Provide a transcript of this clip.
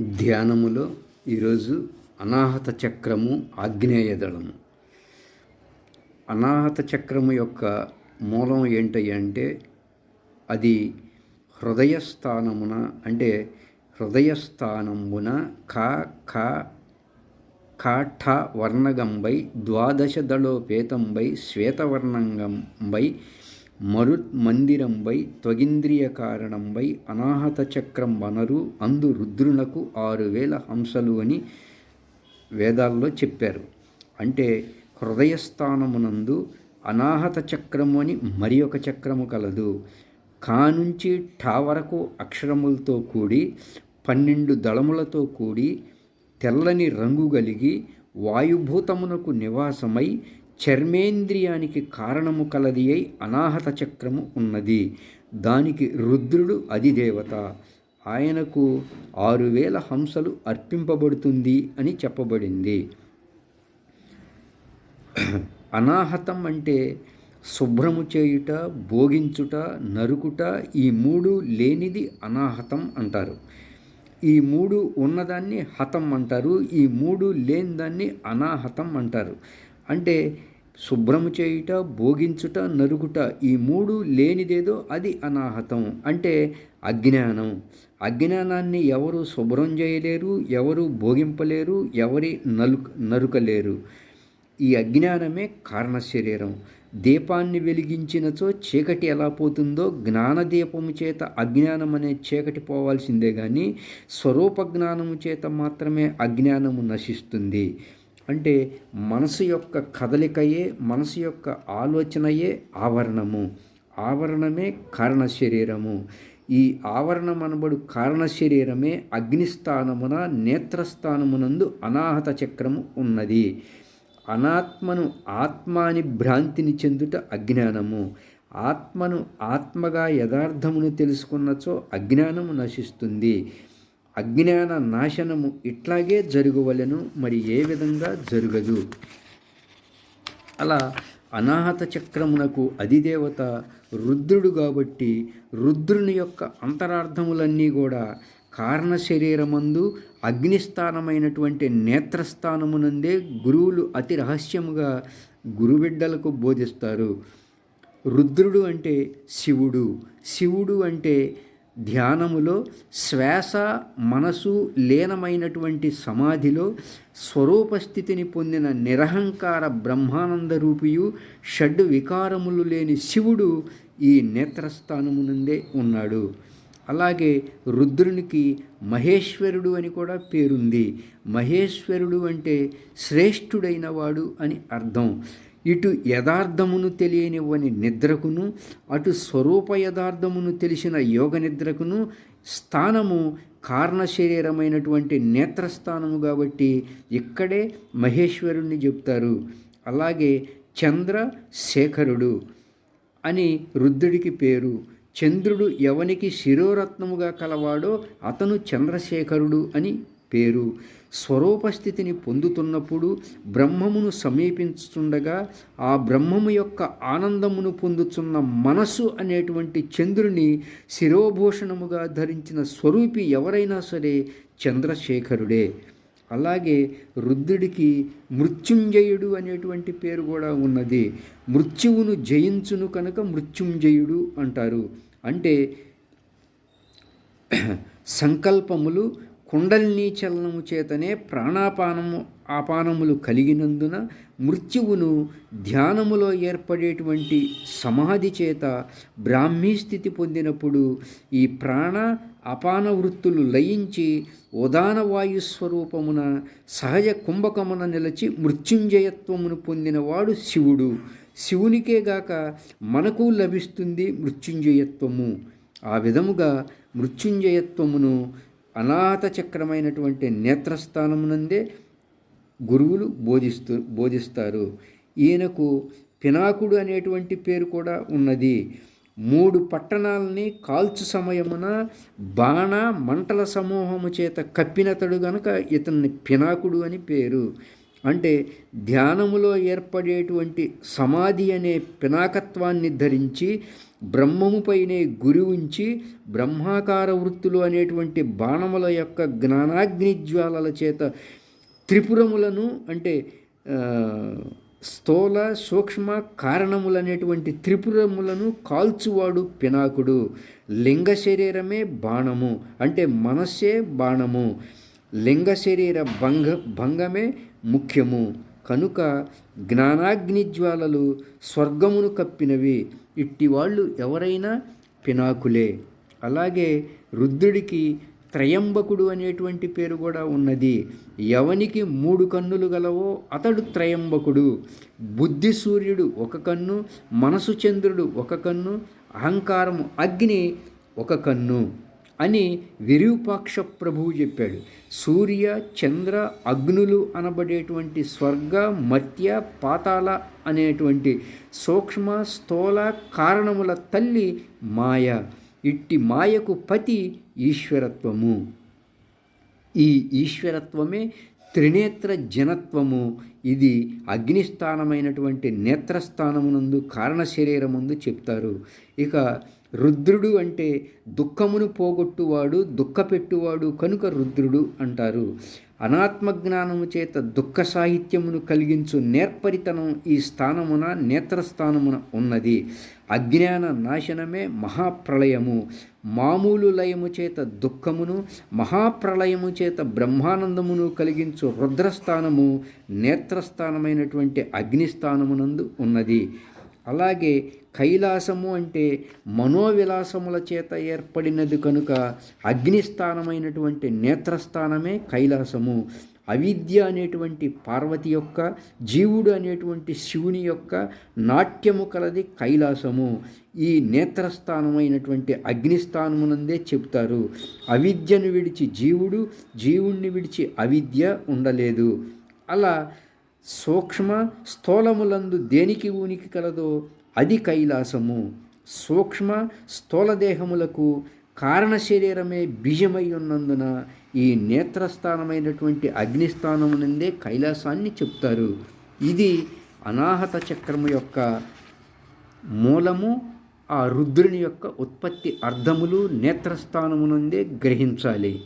ధ్యానములో ఈరోజు అనాహత చక్రము ఆగ్నేయ దళము అనాహత చక్రము యొక్క మూలం ఏంటి అంటే అది హృదయస్థానమున అంటే హృదయస్థానమున కా కా కాఠ వర్ణగంబై ద్వాదశ దళోపేతంబై శ్వేతవర్ణంగంబై మరుత్ మందిరంపై త్వగింద్రియ కారణంపై అనాహత చక్రం వనరు అందు రుద్రునకు ఆరు వేల హంసలు అని వేదాల్లో చెప్పారు. అంటే హృదయస్థానమునందు అనాహత చక్రము అని మరి ఒక చక్రము కలదు. కా నుంచి ఠా వరకు అక్షరములతో కూడి పన్నెండు దళములతో కూడి తెల్లని రంగు కలిగి వాయుభూతమునకు నివాసమై చర్మేంద్రియానికి కారణము కలది అయి అనాహత చక్రము ఉన్నది. దానికి రుద్రుడు అధిదేవత. ఆయనకు ఆరు వేల హంసలు అర్పింపబడుతుంది అని చెప్పబడింది. అనాహతం అంటే శుభ్రము చేయుట భోగించుట నరుకుట ఈ మూడు లేనిది అనాహతం అంటారు. ఈ మూడు ఉన్నదాన్ని హతం అంటారు ఈ మూడు లేని దాన్ని అనాహతం అంటారు. అంటే శుభ్రము చేయుట భోగించుట నరుగుట ఈ మూడు లేనిదేదో అది అనాహతం. అంటే అజ్ఞానం. అజ్ఞానాన్ని ఎవరు శుభ్రం చేయలేరు ఎవరు భోగింపలేరు ఎవరి నలు నరుకలేరు. ఈ అజ్ఞానమే కారణ శరీరం దీపాన్ని వెలిగించినచో చీకటి ఎలా పోతుందో జ్ఞానదీపము చేత అజ్ఞానం అనే చీకటి పోవాల్సిందే కానీ స్వరూప జ్ఞానము చేత మాత్రమే అజ్ఞానము నశిస్తుంది. అంటే మనసు యొక్క కదలికయే మనసు యొక్క ఆలోచనయే ఆవరణము. ఆవరణమే కారణ శరీరము. ఈ ఆవరణం అనబడు కారణ శరీరమే అగ్నిస్థానమున నేత్రస్థానమునందు అనాహత చక్రము ఉన్నది. అనాత్మను ఆత్మ అని భ్రాంతిని చెందుట అజ్ఞానము. ఆత్మను ఆత్మగా యథార్థమును తెలుసుకున్నచో అజ్ఞానము నశిస్తుంది. అజ్ఞాన నాశనము ఇట్లాగే జరుగువలెను మరి ఏ విధంగా జరగదు? అలా అనాహత చక్రమునకు అధిదేవత రుద్రుడు కాబట్టి రుద్రుని యొక్క అంతరార్థములన్నీ కూడా కారణ శరీరమందు అగ్నిస్థానమైనటువంటి నేత్రస్థానమునందే గురువులు అతి రహస్యముగా గురుబిడ్డలకు బోధిస్తారు. రుద్రుడు అంటే శివుడు. శివుడు అంటే ధ్యానములో శ్వాస మనసు లీనమైనటువంటి సమాధిలో స్వరూపస్థితిని పొందిన నిరహంకార బ్రహ్మానంద రూపియు షడ్ వికారములు లేని శివుడు ఈ నేత్రస్థానమునందే ఉన్నాడు. అలాగే రుద్రునికి మహేశ్వరుడు అని కూడా పేరుంది. మహేశ్వరుడు అంటే శ్రేష్ఠుడైన వాడు అని అర్థం. ఇటు యథార్థమును తెలియనివ్వని నిద్రకును అటు స్వరూప యథార్థమును తెలిసిన యోగ నిద్రకును స్థానము కారణ శరీరమైనటువంటి నేత్రస్థానము కాబట్టి ఇక్కడే మహేశ్వరుణ్ణి చెప్తారు. అలాగే చంద్ర శేఖరుడు అని రుద్రుడికి పేరు. చంద్రుడు ఎవనికి శిరోరత్నముగా కలవాడో అతను చంద్రశేఖరుడు అని పేరు. స్వరూపస్థితిని పొందుతున్నప్పుడు బ్రహ్మమును సమీపించుతుండగా ఆ బ్రహ్మము యొక్క ఆనందమును పొందుతున్న మనసు అనేటువంటి చంద్రుని శిరోభూషణముగా ధరించిన స్వరూపి ఎవరైనా సరే చంద్రశేఖరుడే. అలాగే రుద్రుడికి మృత్యుంజయుడు అనేటువంటి పేరు కూడా ఉన్నది. మృత్యువును జయించును కనుక మృత్యుంజయుడు అంటారు. అంటే సంకల్పములు కుండల్ని చలనము చేతనే ప్రాణాపానము ఆపానములు కలిగినందున మృత్యువును ధ్యానములో ఏర్పడేటువంటి సమాధి చేత బ్రాహ్మీ స్థితి పొందినప్పుడు ఈ ప్రాణ అపాన వృత్తులు లయించి ఉదాన వాయుస్వరూపమున సహజ కుంభకమున నిలిచి మృత్యుంజయత్వమును పొందినవాడు శివుడు. శివునికే గాక మనకు లభిస్తుంది మృత్యుంజయత్వము. ఆ విధముగా మృత్యుంజయత్వమును అనాథ చక్రమైనటువంటి నేత్రస్థానమునందే గురువులు బోధిస్తూ బోధిస్తారు. ఈయనకు పినాకుడు అనేటువంటి పేరు కూడా ఉన్నది. మూడు పట్టణాలని కాల్చు సమయమున బాణ మంటల సమూహము చేత కప్పినతడు గనుక ఇతన్ని పినాకుడు అని పేరు. అంటే ధ్యానములో ఏర్పడేటువంటి సమాధి అనే పినాకత్వాన్ని ధరించి బ్రహ్మముపైనే గురి ఉంచి బ్రహ్మాకార వృత్తులు అనేటువంటి బాణముల యొక్క జ్ఞానాగ్ని జ్వాలల చేత త్రిపురములను అంటే స్థూల సూక్ష్మ కారణములనేటువంటి త్రిపురములను కాల్చువాడు పినాకుడు. లింగ శరీరమే బాణము అంటే మనస్సే బాణము. లింగ శరీర భంగ భంగమే ముఖ్యము. కనుక జ్ఞానాగ్ని జ్వాలలు స్వర్గమును కప్పినవి ఇట్టి వాళ్ళు ఎవరైనా పినాకులే. అలాగే రుద్రుడికి త్రయంబకుడు అనేటువంటి పేరు కూడా ఉన్నది. ఎవనికి మూడు కన్నులు గలవో అతడు త్రయంబకుడు. బుద్ధి సూర్యుడు ఒక కన్ను మనసు చంద్రుడు ఒక కన్ను అహంకారము అగ్ని ఒక కన్ను. అని విరూపాక్ష ప్రభువు చెప్పాడు. సూర్య చంద్ర అగ్నులు అనబడేటువంటి స్వర్గ మత్య పాతాల అనేటువంటి సూక్ష్మ స్థూల కారణముల తల్లి మాయ. ఇట్టి మాయకు పతి ఈశ్వరత్వము. ఈ ఈశ్వరత్వమే త్రినేత్ర జనత్వము. ఇది అగ్నిస్థానమైనటువంటి నేత్రస్థానమునందు కారణ శరీరముందు చెప్తారు. ఇక రుద్రుడు అంటే దుఃఖమును పోగొట్టువాడు దుఃఖపెట్టువాడు కనుక రుద్రుడు అంటారు. అనాత్మజ్ఞానము చేత దుఃఖ సాహిత్యమును కలిగించు నేర్పరితనం ఈ స్థానమున నేత్రస్థానమున ఉన్నది. అజ్ఞాన నాశనమే మహాప్రళయము. మామూలు లయము చేత దుఃఖమును మహాప్రళయము చేత బ్రహ్మానందమును కలిగించు రుద్రస్థానము నేత్రస్థానమైనటువంటి అగ్నిస్థానమునందు ఉన్నది. అలాగే కైలాసము అంటే మనోవిలాసముల చేత ఏర్పడినది కనుక అగ్నిస్థానమైనటువంటి నేత్రస్థానమే కైలాసము. అవిద్య అనేటువంటి పార్వతి యొక్క జీవుడు అనేటువంటి శివుని యొక్క నాట్యము కలది కైలాసము. ఈ నేత్రస్థానమైనటువంటి అగ్నిస్థానమునందే చెప్తారు అవిద్యను విడిచి జీవుడు జీవుణ్ణి విడిచి అవిద్య ఉండలేదు. అలా సూక్ష్మ స్థూలములందు దేనికి ఉనికి కలదో అది కైలాసము. సూక్ష్మ స్థూలదేహములకు కారణ శరీరమే బీజమై ఉన్నందున ఈ నేత్రస్థానమైనటువంటి అగ్నిస్థానము నుండే కైలాసాన్ని చెప్తారు. ఇది అనాహత చక్రము యొక్క మూలము ఆ రుద్రుని యొక్క ఉత్పత్తి అర్థములు నేత్రస్థానము నుండే గ్రహించాలి.